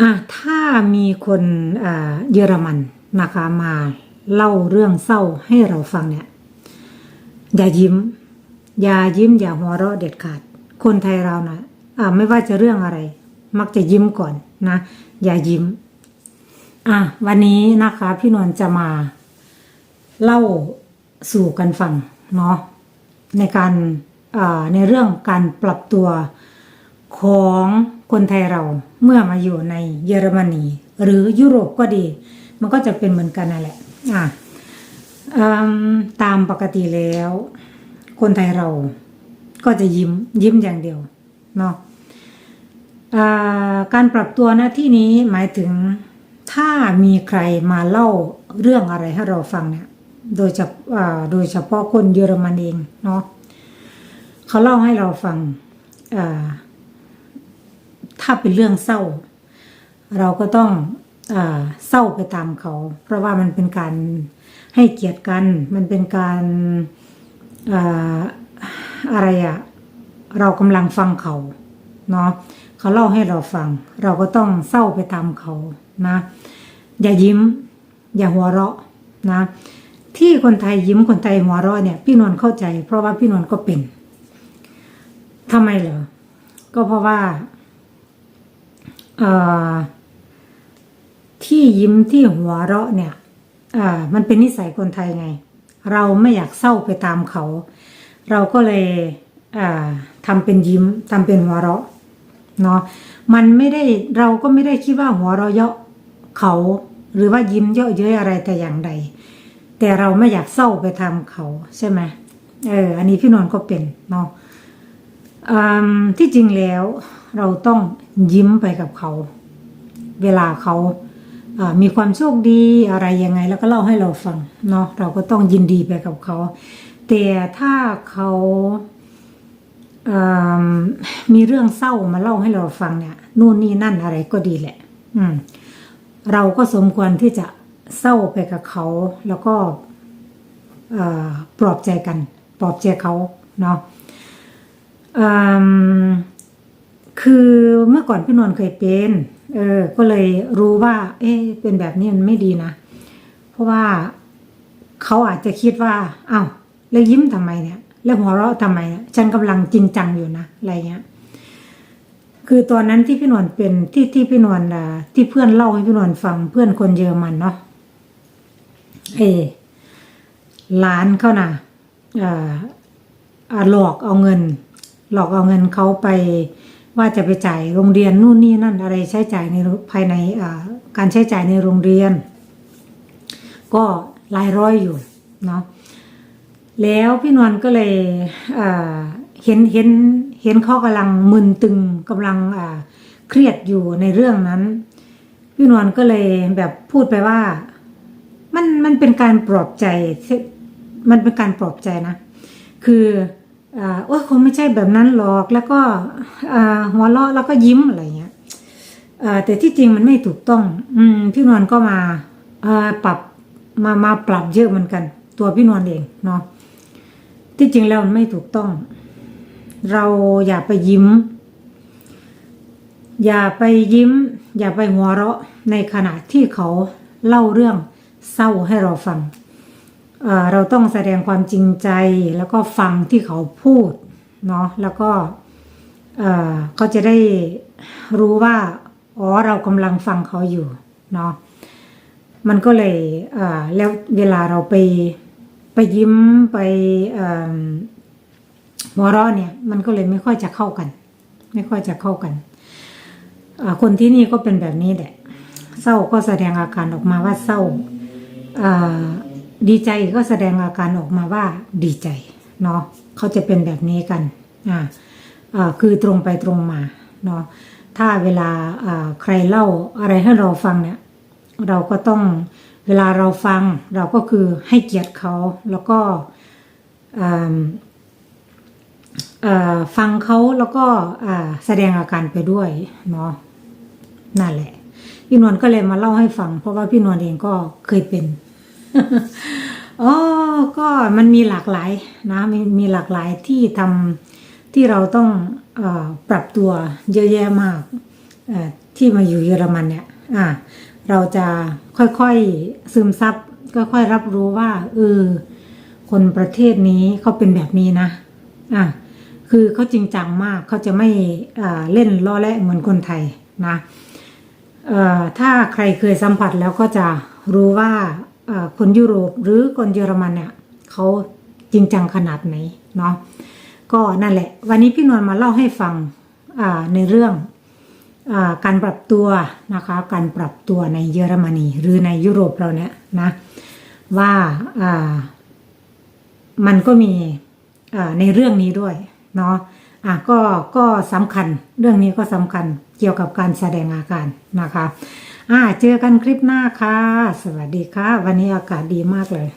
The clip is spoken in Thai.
อะถ้ามีคนเยอรมันนะคะมาเล่าเรื่องเศร้าให้เราฟังเนี่ย อย่ายิ้ม อย่ายิ้ม อย่าหัวเราะเด็ดขาด คนไทยเรานะอ่าไม่ว่าจะเรื่องอะไร มักจะยิ้มก่อนนะ อย่ายิ้ม อะวันนี้นะคะ พี่นวลจะมาเล่าสู่กันฟังเนาะในการในเรื่องการปรับตัวของ คนไทยเราเมื่อมาอยู่ในเยอรมนี หรือยุโรปก็ดี มันก็จะเป็นเหมือนกันนั่นแหละอะอตามปกติแล้ว คนไทยเราก็จะยิ้มยิ้มอย่างเดียวเนาะการปรับตัวหน้าที่นี้หมายถึงถ้ามีใครมาเล่าเรื่องอะไรให้เราฟังเนี่ย โดยเฉพาะโดยเฉพาะคนเยอรมันเองเนาะเขาเล่าให้เราฟังอ่า ถ้าเป็นเรื่องเศร้า เราก็ต้องอเศร้าไปตามเขา เพราะว่ามันเป็นการให้เกียรติกัน มันเป็นการอ่าอะไรอะเรากำลังฟังเขาเนาะเขาเล่าให้เราฟัง เราก็ต้องเศร้าไปตามเขานะ อย่ายิ้ม อย่าหัวเราะนะ ที่คนไทยยิ้มคนไทยหัวเราะเนี่ย พี่นวลเข้าใจ เพราะว่าพี่นวลก็เป็นทำไมเหรอก็เพราะว่า ที่ยิ้มที่หัวเราะเนี่ยมันเป็นนิสัยคนไทยไง เราไม่อยากเศร้าไปตามเขา เราก็เลยทำเป็นยิ้มทำเป็นหัวเราะเนาะมันไม่ได้เราก็ไม่ได้คิดว่าหัวเราะเยาะเขาหรือว่ายิ้มเยาะเย้ยอะไรแต่อย่างใด แต่เราไม่อยากเศร้าไปทำเขาใช่ไหมเออ อันนี้พี่นวลก็เป็นเนาะ ที่จริงแล้วเราต้องยิ้มไปกับเขา เวลาเขาามีความโชคดีอะไรยังไง แล้วก็เล่าให้เราฟังเนาะเราก็ต้องยินดีไปกับเขา แต่ถ้าเขามีเรื่องเศร้ามาเล่าให้เราฟังเนี่ยนู่นนี่นั่นอะไรก็ดีแหละ อืม เราก็สมควรที่จะเศร้าไปกับเขา แล้วก็ปลอบใจกัน ปลอบใจเขาเนาะ คือเมื่อก่อนพี่นวลเคยเป็นเออก็เลยรู้ว่า เอ๊ะเป็นแบบนี้มันไม่ดีนะ เพราะว่าเขาอาจจะคิดว่าอ้าวแล้วยิ้มทำไมเนี่ย แล้วหัวเราะทำไมนะฉันกำลังจริงจังอยู่นะอะไรเงี้ย คือตอนนั้นที่พี่นวลเป็นที่ที่พี่นวลอ่าที่เพื่อนเล่าให้พี่นวลฟังเพื่อนคนเยอรมันเนาะเออหลานเขาน่ะอ่าอ่าหลอกเอาเงิน หลอกเอาเงินเขาไปว่าจะไปจ่ายโรงเรียนนู่นนี่นั่นอะไรใช้จ่ายในภายในการใช้จ่ายในโรงเรียน ก็หลายร้อยอยู่เนาะแล้วพี่นวลก็เลยเห็นเห็นเห็นเขากำลังมึนตึงกำลังเครียดอยู่ในเรื่องนั้น พี่นวลก็เลยแบบพูดไปว่า มันมันเป็นการปลอบใจ มันเป็นการปลอบใจนะ คือ โอ้ยคงไม่ใช่แบบนั้นหรอก แล้วก็หัวเราะแล้วก็ยิ้มอะไรเงี้ยแต่ที่จริงมันไม่ถูกต้อง อืมพี่นวลก็มาปรับมามาปรับเยอะเหมือนกัน ตัวพี่นวลเองเนาะที่จริงแล้วมันไม่ถูกต้อง เราอย่าไปยิ้ม อย่าไปยิ้ม อย่าไปหัวเราะในขณะที่เขาเล่าเรื่องเศร้าให้เราฟัง เราต้องแสดงความจริงใจแล้วก็ฟังที่เขาพูดเนาะแล้วก็เขาจะได้รู้ว่าอ๋อเรากำลังฟังเขาอยู่เนาะมันก็เลยเแล้วเวลาเราไปไปยิ้มไปมหัวเราะเนี่ยมันก็เลยไม่ค่อยจะเข้ากัน ไม่ค่อยจะเข้ากันคนที่นี่ก็เป็นแบบนี้แหละเศร้าก็แสดงอาการออกมาว่าเศร้าอ่า ดีใจก็แสดงอาการออกมาว่าดีใจเนาะเขาจะเป็นแบบนี้กันอ่าคือตรงไปตรงมาเนาะถ้าเวลาใครเล่าอะไรให้เราฟังเนี่ย เราก็ต้องเวลาเราฟังเราก็คือให้เกียรติเขาแล้วก็ฟังเขาแล้วก็แสดงอาการไปด้วยเนาะนั่นแหละ พี่นวลก็เลยมาเล่าให้ฟัง เพราะว่าพี่นวลเองก็เคยเป็น อ๋อก็มันมีหลากหลายนะมีมีหลากหลายที่ทำที่เราต้องอปรับตัวเยอะแยะมากที่มาอยู่เยอรมันเนี่ยเราจะค่อยๆซึมซับค่อยๆรับรู้ว่าเออคนประเทศนี้เขาเป็นแบบนี้นะอะคือเขาจริงจังมากเขาจะไม่เล่นล้อและเหมือนคนไทยนะถ้าใครเคยสัมผัสแล้วก็จะรู้ว่า คนยุโรปหรือคนเยอรมันเนี่ยเขาจริงจังขนาดไหนเนาะก็นั่นแหละ วันนี้พี่นวลมาเล่าให้ฟังในเรื่องอการปรับตัวนะคะการปรับตัวในเยอรมนีหรือในยุโรปเราเนี่ยนะว่ามันก็มีในเรื่องนี้ด้วยเนาะอะก็ก็สำคัญเรื่องนี้ก็สำคัญเกี่ยวกับการแสดงอาการนะคะ อ่าเจอกันคลิปหน้าค่ะ สวัสดีค่ะ วันนี้อากาศดีมากเลย